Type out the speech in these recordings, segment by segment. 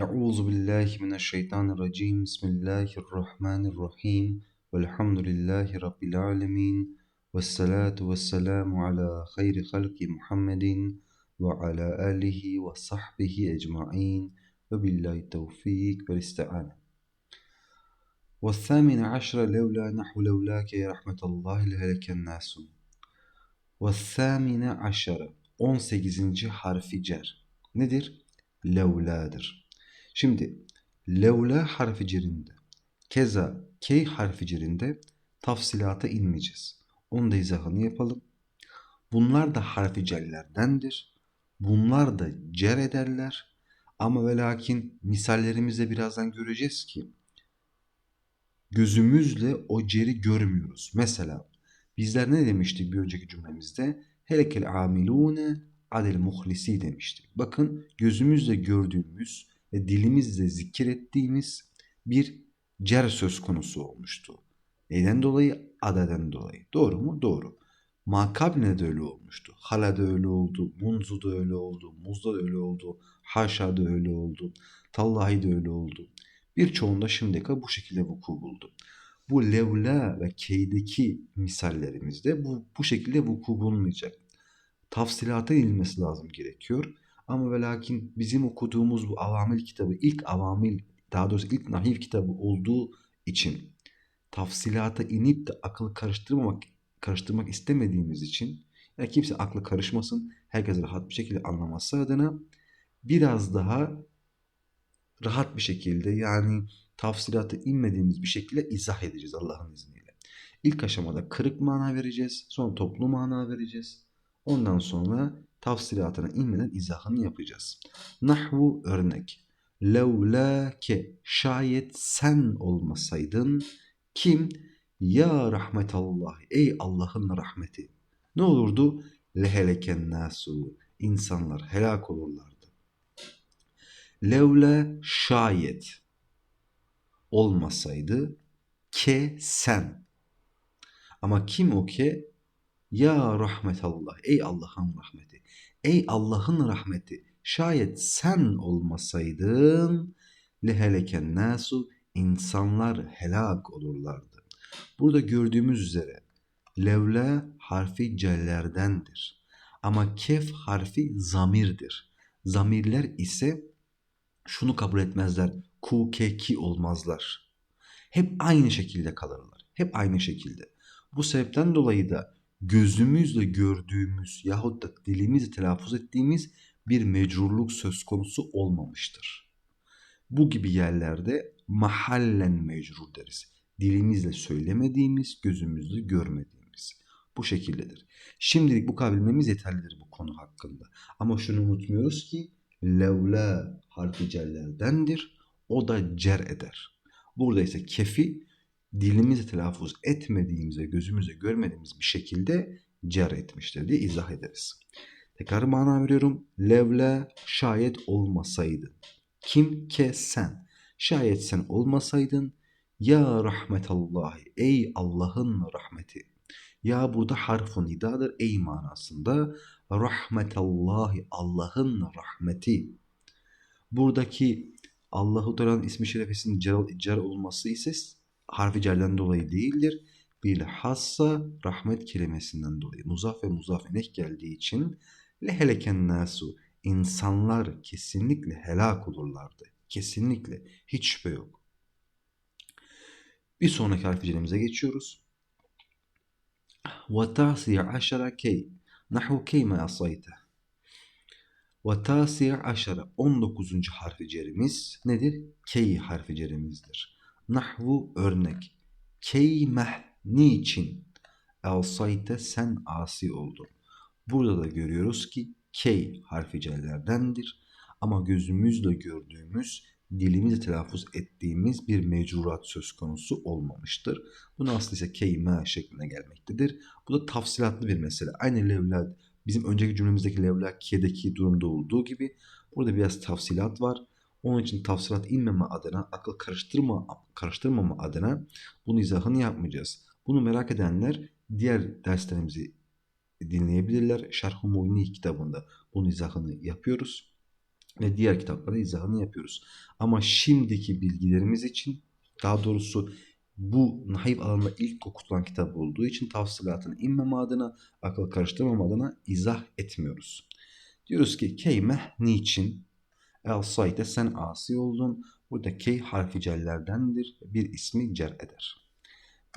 Euzu billahi mineşşeytanirracim. Bismillahirrahmanirrahim. Velhamdülillahi rabbil alamin. Ves salatu vesselamu ala hayri halki Muhammedin ve ala alihi ve sahbihi ecmaîn. Ve billahi tevfik ve isti'ane. والثامن عشر لولا نحو لولاك يا رحمة الله لهلك الناس والثامن عشر 18. harfi cer. Nedir? Levladır. Şimdi levla harfi cerinde keza key harfi cerinde tafsilata inmeyeceğiz. Onun da izahını yapalım. Bunlar da harfi cellerdendir. Bunlar da cer ederler. Ama ve lakin misallerimizde birazdan göreceğiz ki gözümüzle o ceri görmüyoruz. Mesela bizler ne demiştik bir önceki cümlemizde? Helekel amilune adel muhlisi demiştik. Bakın gözümüzle gördüğümüz ve dilimizle zikir ettiğimiz bir cer söz konusu olmuştu. Neden dolayı? Adaden dolayı. Doğru mu? Doğru. Makabne de öyle olmuştu. Hala da öyle oldu. Munzu da öyle oldu. Muzda da öyle oldu. Haşa da öyle oldu. Tallahi de öyle oldu. Birçoğunda şimdiye kadar bu şekilde vuku buldu. Bu levla ve keydeki misallerimizde bu, bu şekilde vuku bulmayacak. Tafsilata inilmesi lazım gerekiyor. Ama ve lakin bizim okuduğumuz bu avamil kitabı ilk avamil daha doğrusu ilk nahiv kitabı olduğu için tafsilata inip de akıl karıştırmamak karıştırmak istemediğimiz için yani kimse aklı karışmasın, herkes rahat bir şekilde anlaması adına biraz daha rahat bir şekilde yani tafsilata inmediğimiz bir şekilde izah edeceğiz Allah'ın izniyle. İlk aşamada kırık mana vereceğiz, sonra toplu mana vereceğiz. Ondan sonra tafsilatına inmeden izahını yapacağız. Nahvu örnek. Levlâke şayet sen olmasaydın kim? Ya rahmetallah ey Allah'ın rahmeti. Ne olurdu? Leheleken nasu. İnsanlar helak olurlardı. Levle şayet olmasaydı ke sen. Ama kim o ke? Ya rahmetallah ey Allah'ın rahmeti. Ey Allah'ın rahmeti. Şayet sen olmasaydın leheleken nasu insanlar helak olurlardı. Burada gördüğümüz üzere levla harfi cellerdendir. Ama kef harfi zamirdir. Zamirler ise şunu kabul etmezler. Ku, ke, ki olmazlar. Hep aynı şekilde kalırlar. Hep aynı şekilde. Bu sebepten dolayı da gözümüzle gördüğümüz yahut da dilimizle telaffuz ettiğimiz bir mecrurluk söz konusu olmamıştır. Bu gibi yerlerde mahallen mecrur deriz. Dilimizle söylemediğimiz, gözümüzle görmediğimiz. Bu şekildedir. Şimdilik bu kabilmemiz yeterlidir bu konu hakkında. Ama şunu unutmuyoruz ki levla harfi cellerdendir. O da cer eder. Burada ise kefi dilimizle telaffuz etmediğimiz ve gözümüzle görmediğimiz bir şekilde cer etmiştir diye izah ederiz. Tekrar mana veriyorum. Levle şayet olmasaydı. Kim ke sen. Şayet sen olmasaydın ya rahmetallahi ey Allah'ın rahmeti. Ya burada harfun nidadır ey manasında. Rahmetallahi Allah'ın rahmeti. Buradaki Allahu Teala'nın ismi şerefesinin cer, cer olması ise harfi cerden dolayı değildir. Bilhassa rahmet kelimesinden dolayı muzaf ve muzaf inek geldiği için leheleken nasu insanlar kesinlikle helak olurlardı. Kesinlikle hiç şüphe yok. Bir sonraki harfi cerimize geçiyoruz. وَتَعْسِيَ عَشَرَ كَيْ نَحْوُ كَيْمَ أَصَيْتَ وَتَعْسِيَ عَشَرَ 19. harfi cerimiz nedir? Key harfi cerimizdir. Nahvu örnek. Keymeh niçin? Elsayte sen asi oldun. Burada da görüyoruz ki key harfi cellerdendir. Ama gözümüzle gördüğümüz, dilimizle telaffuz ettiğimiz bir mecrurat söz konusu olmamıştır. Bunun aslı ise keyme şeklinde gelmektedir. Bu da tafsilatlı bir mesele. Aynı levla bizim önceki cümlemizdeki levla ki'deki durumda olduğu gibi burada biraz tafsilat var. Onun için tafsilat inmeme adına, akıl karıştırma, karıştırmama adına bunun izahını yapmayacağız. Bunu merak edenler diğer derslerimizi dinleyebilirler. Şerh-ı Muyni kitabında bunun izahını yapıyoruz. ve diğer kitaplarda izahını yapıyoruz. Ama şimdiki bilgilerimiz için daha doğrusu bu nahiv alanında ilk okutulan kitap olduğu için tafsilatını inmem adına, akıl karıştırmam adına izah etmiyoruz. Diyoruz ki keymeh niçin? El sayte sen asi oldun. Burada key harfi cellerdendir. Bir ismi cer eder.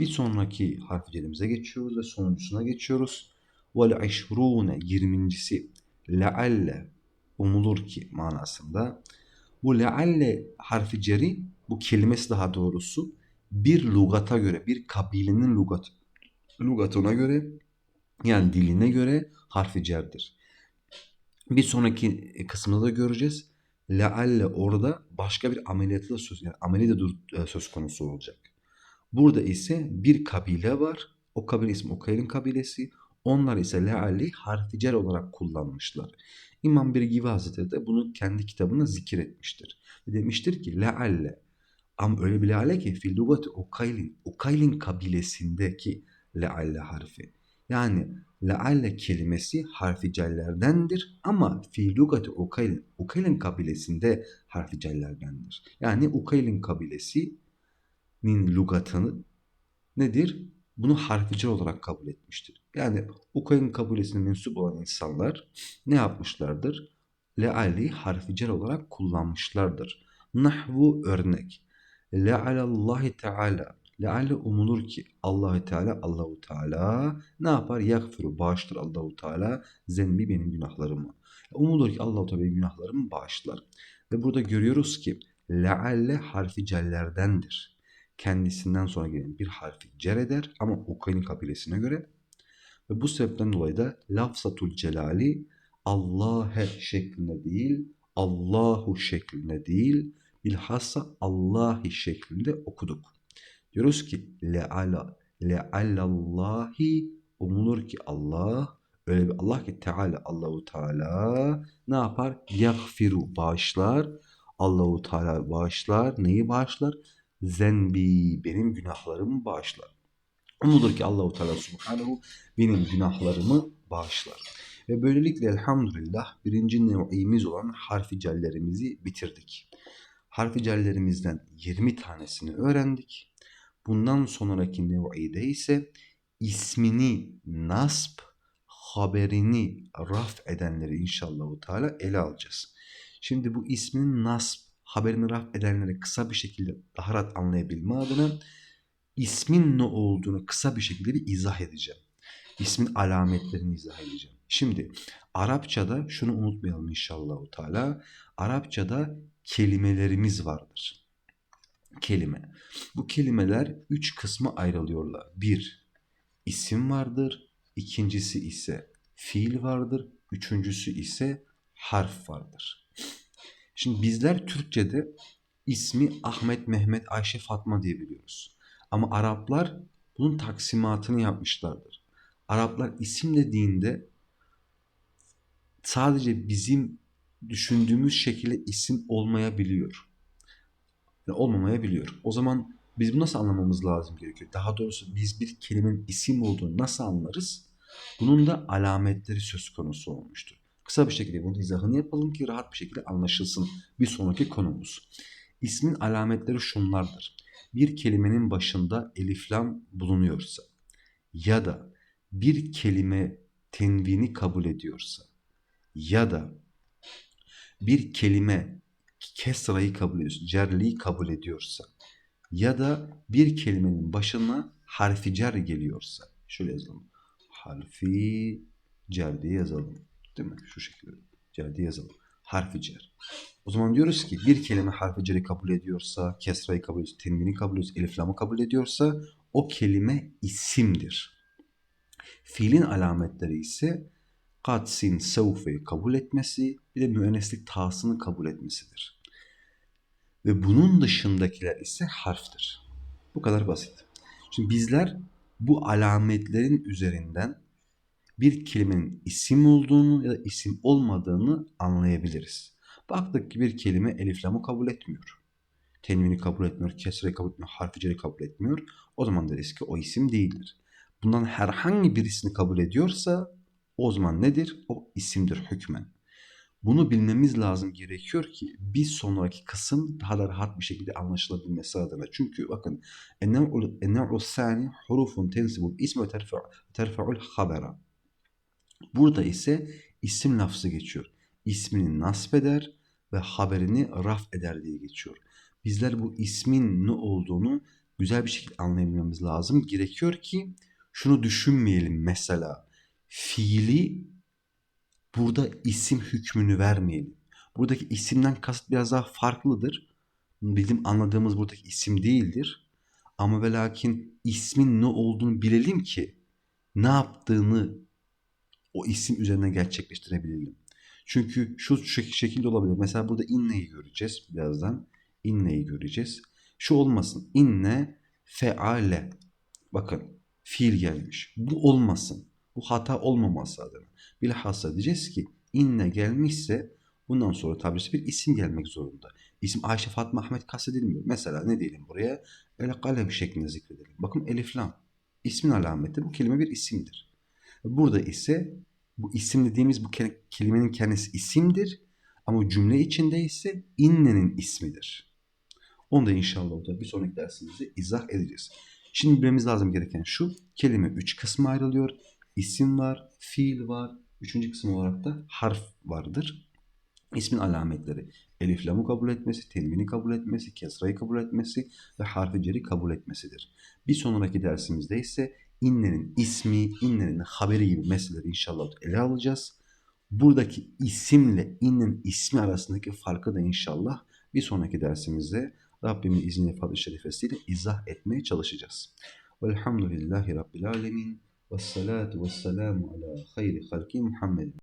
Bir sonraki harfi celimize geçiyoruz ve sonuncusuna geçiyoruz. Vel işrûne yirmincisi lealle umulur ki manasında. Bu lealle harfi ceri bu kelimesi daha doğrusu bir lugata göre bir kabilenin lugat lugatına göre yani diline göre harfi cerdir. Bir sonraki kısmında da göreceğiz. Lealle orada başka bir ameliyatı da söz yani ameli de dur- e, söz konusu olacak. Burada ise bir kabile var. O kabile ismi Ukayl'in kabilesi. Onlar ise lealli harfi cer olarak kullanmışlar. İmam Birgivi Hazretleri de bunu kendi kitabına zikir etmiştir. Demiştir ki lealle ama öyle bir leale ki fil lugati Ukaylin, Ukaylin kabilesindeki lealle harfi. Yani lealle kelimesi harfi cellerdendir ama fi lugati Ukaylin, Ukaylin kabilesinde harfi cellerdendir. Yani Ukaylin kabilesinin lugatını nedir? Bunu harfice olarak kabul etmiştir. Yani Ukaylin kabilesine mensup olan insanlar ne yapmışlardır? Leali harficel olarak kullanmışlardır. Nahvu örnek. Lealallahi Teala. Leale umulur ki Allahü Teala Allahu Teala ne yapar? Yakfiru bağışlar Allahu Teala zenbi benim günahlarımı. Umulur ki Allahu Teala benim günahlarımı bağışlar. Ve burada görüyoruz ki lealle harfi cellerdendir. Kendisinden sonra gelen bir harfi cer eder ama Ukay'ın kabilesine göre. Ve bu sebepten dolayı da lafzatul celali Allah'e şeklinde değil, Allahu şeklinde değil, bilhassa Allahi şeklinde okuduk. Diyoruz ki leala lealallahi umulur ki Allah öyle bir Allah ki Teala Allahu Teala ne yapar? Yakfiru bağışlar. Allahu Teala bağışlar. Neyi bağışlar? Zenbi benim günahlarımı bağışlar. Umulur ki Allahu Teala Subhanahu benim günahlarımı bağışlar. Ve böylelikle elhamdülillah birinci nev'imiz olan harfi cellerimizi bitirdik. Harfi cellerimizden 20 tanesini öğrendik. Bundan sonraki nev'ide ise ismini nasp, haberini raf edenleri inşallah Teala ele alacağız. Şimdi bu ismin nasp, haberini raf edenleri kısa bir şekilde daha rahat anlayabilme adına ismin ne olduğunu kısa bir şekilde bir izah edeceğim. İsmin alametlerini izah edeceğim. Şimdi Arapçada şunu unutmayalım inşallah Teala. Arapçada kelimelerimiz vardır. Kelime. Bu kelimeler üç kısma ayrılıyorlar. Bir, isim vardır. İkincisi ise fiil vardır. Üçüncüsü ise harf vardır. Şimdi bizler Türkçe'de ismi Ahmet, Mehmet, Ayşe, Fatma diye biliyoruz. Ama Araplar bunun taksimatını yapmışlardır. Araplar isim dediğinde sadece bizim düşündüğümüz şekilde isim olmayabiliyor. Olmamayabiliyor. O zaman biz bunu nasıl anlamamız lazım gerekiyor? Daha doğrusu biz bir kelimenin isim olduğunu nasıl anlarız? Bunun da alametleri söz konusu olmuştur. Kısa bir şekilde bunun izahını yapalım ki rahat bir şekilde anlaşılsın bir sonraki konumuz. İsmin alametleri şunlardır. Bir kelimenin başında eliflam bulunuyorsa ya da bir kelime tenvini kabul ediyorsa ya da bir kelime kesrayı kabul ediyorsa, cerliği kabul ediyorsa ya da bir kelimenin başına harfi cer geliyorsa şöyle yazalım. Harfi cer diye yazalım. Değil mi? Şu şekilde cer diye yazalım. Harfi cer. O zaman diyoruz ki bir kelime harfi ceri kabul ediyorsa, kesrayı kabul ediyorsa, tenvini kabul ediyorsa, eliflamı kabul ediyorsa o kelime isimdir. Fiilin alametleri ise kad, sin, sevfeyi kabul etmesi bir de müenneslik tasını kabul etmesidir. Ve bunun dışındakiler ise harftir. Bu kadar basit. Şimdi bizler bu alametlerin üzerinden bir kelimenin isim olduğunu ya da isim olmadığını anlayabiliriz. Baktık ki bir kelime eliflamı kabul etmiyor. Tenvini kabul etmiyor, kesreyi kabul etmiyor, harfi kabul etmiyor. O zaman deriz ki o isim değildir. Bundan herhangi birisini kabul ediyorsa o zaman nedir? O isimdir hükmen. Bunu bilmemiz lazım gerekiyor ki bir sonraki kısım daha da rahat bir şekilde anlaşılabilmesi adına. Çünkü bakın ennev'u sani hurufun tensibul ismi ve terfa'ul habera. Burada ise isim lafzı geçiyor. İsmini nasb eder ve haberini raf eder diye geçiyor. Bizler bu ismin ne olduğunu güzel bir şekilde anlayabilmemiz lazım. Gerekiyor ki şunu düşünmeyelim mesela fiili burada isim hükmünü vermeyelim. Buradaki isimden kasıt biraz daha farklıdır. Bizim anladığımız buradaki isim değildir. Ama ve lakin ismin ne olduğunu bilelim ki ne yaptığını o isim üzerine gerçekleştirebilelim. Çünkü şu şek- şekilde olabilir. Mesela burada inneyi göreceğiz birazdan. İnneyi göreceğiz. Şu olmasın. İnne feale. Bakın fiil gelmiş. Bu olmasın. Bu hata olmaması adına. Bilhassa diyeceğiz ki inne gelmişse bundan sonra tabi bir isim gelmek zorunda. İsim Ayşe Fatma Ahmet kastedilmiyor. Mesela ne diyelim buraya? El kalem şeklinde zikredelim. Bakın elif lam. İsmin alameti bu kelime bir isimdir. Burada ise bu isim dediğimiz bu ke- kelimenin kendisi isimdir. Ama cümle içinde ise innenin ismidir. Onu da inşallah da bir sonraki dersimizde izah edeceğiz. Şimdi bilmemiz lazım gereken şu. Kelime üç kısma ayrılıyor. İsim var, fiil var. Üçüncü kısım olarak da harf vardır. İsmin alametleri elif lamı kabul etmesi, tenvini kabul etmesi, kesrayı kabul etmesi ve harfi ceri kabul etmesidir. Bir sonraki dersimizde ise innenin ismi, innenin haberi gibi meseleleri inşallah ele alacağız. Buradaki isimle innenin ismi arasındaki farkı da inşallah bir sonraki dersimizde Rabbimin izniyle fadl şerifesiyle izah etmeye çalışacağız. Velhamdülillahi Rabbil alemin. Vessalatu vesselamu ala hayri halki Muhammedin.